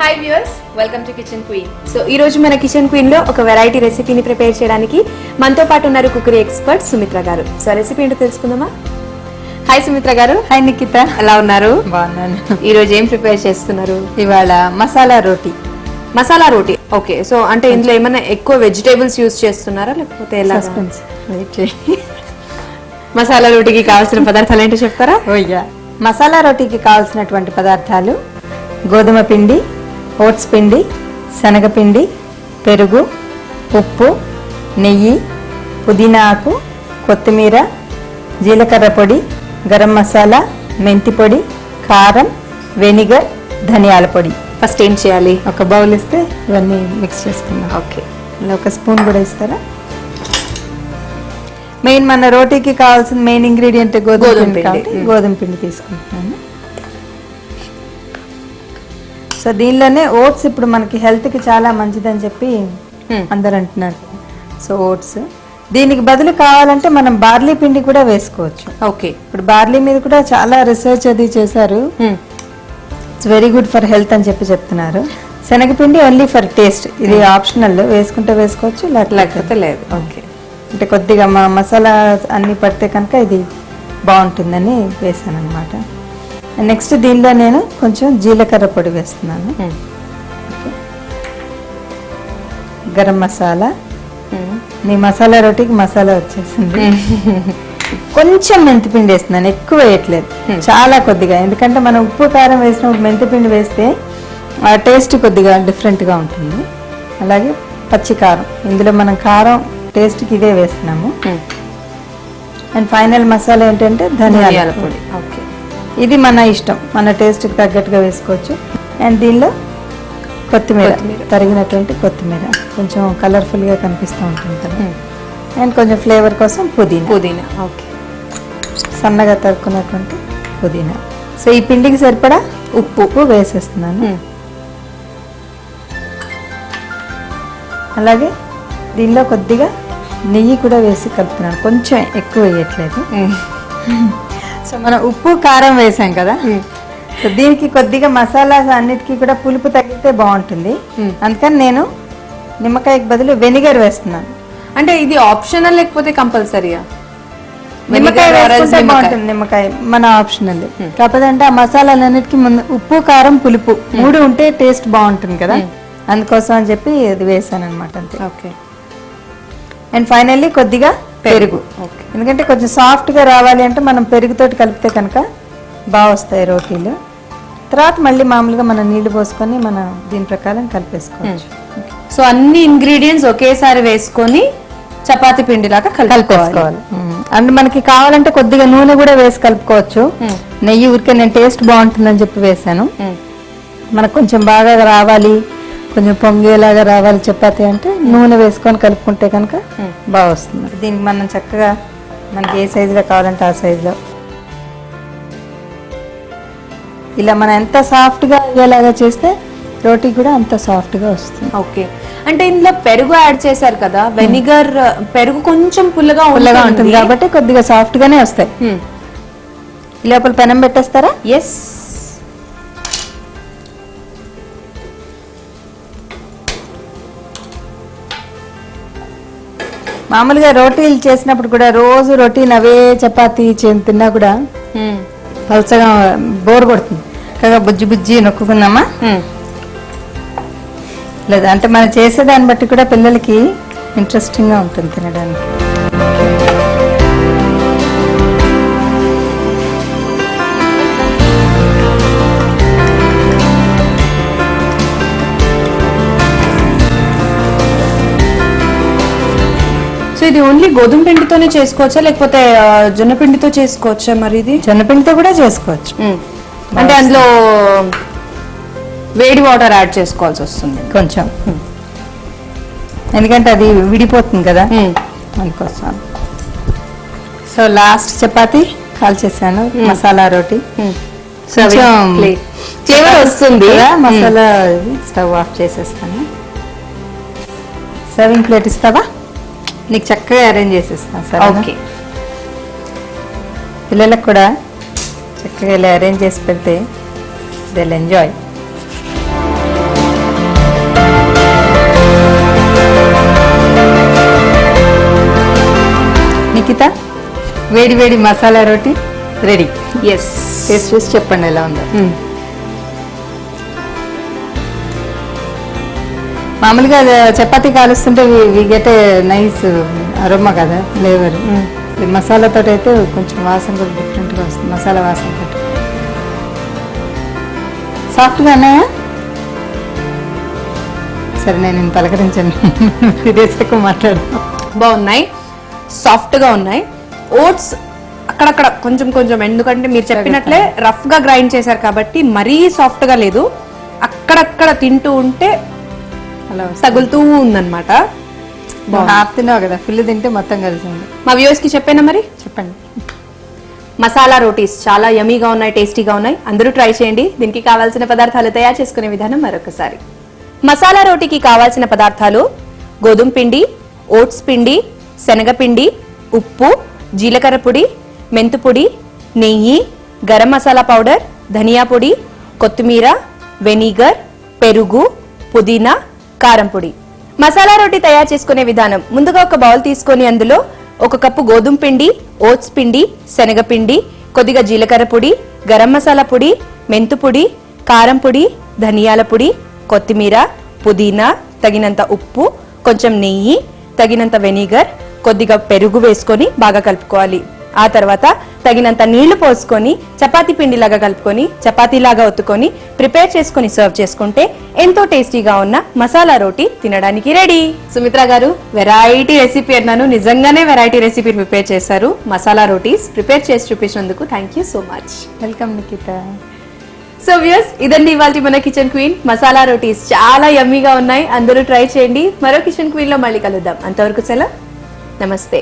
Hi viewers welcome to kitchen queen so ఈ రోజు మన కిచెన్ క్వీన్లో ఒక వెరైటీ రెసిపీని ప్రిపేర్ చేయడానికి మనతో పాటు ఉన్నారు కుకరీ ఎక్స్పర్ట్ సుమిత్ర గారు. సో రెసిపీ ఏంటో తెలుసుకుందామా? హాయ్ సుమిత్ర గారు. హాయ్ నిఖిత ఎలా ఉన్నారు? బాగున్నాను. ఈ రోజు ఏం ప్రిపేర్ చేస్తున్నారు? ఇవాళ మసాలా రోటీ. మసాలా రోటీ. ఓకే సో అంటే ఇందులో ఏమైనా ఎక్కువ వెజిటేబుల్స్ యూస్ చేస్తున్నారా? లేకపోతే ఎలా సస్పెన్స్ వెయిట్ చేయి. మసాలా రోటీకి కావాల్సిన పదార్థాలు ఏంటో చెప్తారా? మసాలా రోటీకి కావాల్సినటువంటి పదార్థాలు గోధుమ పిండి ఓట్స్ పిండి శనగపిండి పెరుగు ఉప్పు నెయ్యి పుదీనా ఆకు కొత్తిమీర జీలకర్ర పొడి గరం మసాలా మెంతి పొడి కారం వెనిగర్ ధనియాల పొడి. ఫస్ట్ ఏం చేయాలి? ఒక బౌల్ ఇస్తే ఇవన్నీ మిక్స్ చేసుకుందాం. ఓకే. ఇలా ఒక స్పూన్ కూడా ఇస్తారా? మెయిన్ మన రోటీకి కావాల్సిన మెయిన్ ఇంగ్రీడియంట్ గోధుమ పిండి. గోధుమ పిండి. తీసుకుంటున్నాను సో దీనిలోనే ఓట్స్ ఇప్పుడు మనకి హెల్త్కి చాలా మంచిదని చెప్పి. అందరు అంటున్నారు. So oats. దీనికి బదులు కావాలంటే మనం బార్లీ పిండి కూడా వేసుకోవచ్చు. ఓకే. ఇప్పుడు బార్లీ మీద కూడా చాలా రీసెర్చ్ అది చేశారు. It's very good for health అని చెప్పి చెప్తున్నారు. శనగపిండి ఓన్లీ ఫర్ టేస్ట్. ఇది ఆప్షనల్. వేసుకుంటే వేసుకోవచ్చు లేకపోతే లేదు. ఓకే. అంటే కొద్దిగా మా మసాలా అన్ని పడితే కనుక ఇది బాగుంటుందని వేసాను అనమాట నెక్స్ట్ దీనిలో నేను కొంచెం జీలకర్ర పొడి వేస్తున్నాను. గరం మసాలా. నీ మసాలా రోటీకి మసాలా వచ్చేసింది. కొంచెం మెంతిపిండి వేస్తున్నాను ఎక్కువ వేయట్లేదు. చాలా కొద్దిగా ఎందుకంటే మనం ఉప్పు కారం వేసినప్పుడు మెంతిపిండి వేస్తే ఆ టేస్ట్ కొద్దిగా డిఫరెంట్గా ఉంటుంది. అలాగే పచ్చి కారం ఇందులో మనం కారం టేస్ట్కి ఇదే వేస్తున్నాము. అండ్ ఫైనల్ మసాలా ఏంటంటే ధనియాల పొడి ఓకే. ఇది మన ఇష్టం మన టేస్ట్కి తగ్గట్టుగా వేసుకోవచ్చు. అండ్ దీనిలో కొత్తిమీర. తరిగినటువంటి కొత్తిమీర. కొంచెం కలర్ఫుల్గా కనిపిస్తూ ఉంటుంది కదా. అండ్ కొంచెం ఫ్లేవర్ కోసం పుదీనా. పుదీనా. ఓకే సన్నగా తరుక్కున్నటువంటి పుదీనా. సో ఈ పిండికి సరిపడా ఉప్పు ఉప్పు వేసేస్తున్నాను అలాగే దీనిలో కొద్దిగా నెయ్యి కూడా వేసి కలుపుతున్నాను. కొంచెం ఎక్కువ వేయట్లేదు. సో మనం ఉప్పు కారం వేసాం కదా. సో దీనికి కొద్దిగా మసాలాస్ అన్నిటికీ కూడా పులుపు తగ్గితే బాగుంటుంది. అందుకని నేను నిమ్మకాయకి బదులు వెనిగర్ వేస్తున్నాను. అంటే ఇది ఆప్షనల్ లేకపోతే కంపల్సరీయా? నిమ్మకాయ వేసుకుంటే బాగుంటుంది నిమ్మకాయ మన ఆప్షనల్ కాకపోతే అంటే ఆ మసాలాలన్నిటికీ ముందు ఉప్పు కారం పులుపు మూడు ఉంటే టేస్ట్ బాగుంటుంది కదా. అందుకోసం అని చెప్పి ఇది వేసాను అనమాట అంతే. ఓకే. అండ్ ఫైనల్లీ కొద్దిగా పెరుగు. ఎందుకంటే కొంచెం సాఫ్ట్గా రావాలి అంటే మనం పెరుగుతోటి కలిపితే కనుక బాగా వస్తాయి రోటీలు. తర్వాత మళ్ళీ మామూలుగా మనం నీళ్ళు పోసుకొని మన దీని ప్రకారం కలిపేసుకోవచ్చు. సో అన్ని ఇంగ్రీడియంట్స్ ఒకేసారి వేసుకొని చపాతి పిండి లాగా కలిపేసుకోవాలి. అండ్ మనకి కావాలంటే కొద్దిగా నూనె కూడా వేసి కలుపుకోవచ్చు. నెయ్యి ఊరికే నేను టేస్ట్ బాగుంటుందని చెప్పి వేసాను మనకు కొంచెం బాగా రావాలి. కొంచెం పొంగేలాగా రావాలి చపాతి అంటే నూనె వేసుకొని కలుపుకుంటే కనుక బాగా వస్తుంది. దీనికి మనం చక్కగా మనకి ఏ సైజులో కావాలంటే ఆ సైజులో. ఇలా మనం ఎంత సాఫ్ట్గా అయ్యేలాగా చేస్తే రోటీ కూడా అంత సాఫ్ట్గా వస్తుంది. ఓకే. అంటే ఇందులో పెరుగు యాడ్ చేశారు కదా వెనిగర్ పెరుగు కొంచెం పుల్లగా పుల్లగా ఉంటుంది కాబట్టి కొద్దిగా సాఫ్ట్గానే వస్తాయి. లోపల పెనం పెట్టేస్తారా? ఎస్ మామూలుగా రోటీలు చేసినప్పుడు కూడా రోజు రొటీన్ అవే చపాతీ తిన్నా కూడా పలచగా బోర్ కొడుతుంది. కాగా బుజ్జి బుజ్జి నొక్కుకుందామా? లేదా అంటే మనం చేసేదాన్ని బట్టి కూడా పిల్లలకి ఇంట్రెస్టింగ్గా ఉంటుంది తినడానికి. ఇది ఓన్లీ గోధుమ పిండితోనే చేసుకోవచ్చా? లేకపోతే జొన్న పిండితో చేసుకోవచ్చా మరి ఇది? జొన్నపిండితో కూడా చేసుకోవచ్చు. అంటే అందులో వేడి వాటర్ యాడ్ చేసుకోవాల్సి వస్తుంది. కొంచెం. ఎందుకంటే అది విడిపోతుంది కదా? అందుకోసం. సో లాస్ట్ చపాతి కాల్చేసాను మసాలా రోటీ. ఫ్లేవర్ వస్తుంది. మసాలా స్టవ్ ఆఫ్ చేసేస్తాను. సర్వింగ్ ప్లేట్ ఇస్తావా? నీకు చక్కగా అరేంజ్ చేసిస్తాను సార్ ఓకే. పిల్లలకు కూడా చక్కగా ఇలా అరేంజ్ చేసి పెడితే దిల్ ఎంజాయ్ నిఖిత వేడి వేడి మసాలా రోటీ రెడీ. ఎస్ టేస్ట్ చూసి చెప్పండి ఎలా ఉందా. Hmm. మామూలుగా చపాతీ కాలుస్తుంటే వి గెట్ నైస్ అరోమా కదా ఫ్లేవర్ మసాలాతో అయితే కొంచెం వాసన కూడా డిఫరెంట్గా వస్తుంది మసాలా వాసన తోటి. సాఫ్ట్గా ఉన్నాయా? సరే నేను పలకరించాను. తినేసాక మాట్లాడు బాగున్నాయి. సాఫ్ట్గా ఉన్నాయి. ఓట్స్ అక్కడక్కడ కొంచెం కొంచెం ఎందుకంటే మీరు చెప్పినట్లే రఫ్గా గ్రైండ్ చేశారు కాబట్టి మరీ సాఫ్ట్గా లేదు. అక్కడక్కడ తింటూ ఉంటే అలా తగులుతూ ఉందన్నమాట. హాఫ్ తిన్నావు కదా ఫుల్ తింటే మొత్తం కలిసింది. మా వ్యూవర్స్కి చెప్పానా మరి? చెప్పండి. మసాలా రోటీస్ చాలా యమీగా ఉన్నాయి టేస్టీగా ఉన్నాయి. అందరూ ట్రై చేయండి. దీనికి కావాల్సిన పదార్థాలు తయారు చేసుకునే విధానం మరొకసారి. మసాలా రోటీకి కావాల్సిన పదార్థాలు గోధుమ పిండి ఓట్స్ పిండి శనగపిండి ఉప్పు జీలకర్ర పొడి మెంతు పొడి నెయ్యి గరం మసాలా పౌడర్ ధనియా పొడి కొత్తిమీర వెనిగర్ పెరుగు పుదీనా కారం పొడి. మసాలా రొట్టి తయారు చేసుకునే విధానం. ముందుగా ఒక బౌల్ తీసుకొని అందులో ఒక కప్పు గోధుమ పిండి ఓట్స్ పిండి శనగపిండి కొద్దిగా జీలకర్ర పొడి గరం మసాలా పొడి మెంతు పొడి కారం పొడి ధనియాల పొడి కొత్తిమీర పుదీనా తగినంత ఉప్పు కొంచెం నెయ్యి తగినంత వెనిగర్ కొద్దిగా పెరుగు వేసుకొని బాగా కలుపుకోవాలి. ఆ తర్వాత తగినంత నీళ్ళు పోసుకొని చపాతీ పిండిలాగా కలుపుకొని చపాతీలాగా ఒత్తుకొని ప్రిపేర్ చేసుకొని సర్వ్ చేసుకుంటే ఎంతో టేస్టీగా ఉన్న మసాలా రోటీ తినడానికి రెడీ. సుమిత్ర గారు వెరైటీ రెసిపీ అన్నాను. నిజంగానే వెరైటీ రెసిపీ ప్రిపేర్ చేశారు. మసాలా రోటీస్ ప్రిపేర్ చేసి చూపించినందుకు thank you so much. Welcome Nikhita. So views ఇదండి ఇవాళ మన కిచెన్ క్వీన్. మసాలా రోటీస్ చాలా యమ్మీగా ఉన్నాయి. అందరూ ట్రై చేయండి. మరో కిచెన్ క్వీన్లో మళ్ళీ కలుద్దాం. అంతవరకు సెలవు. నమస్తే.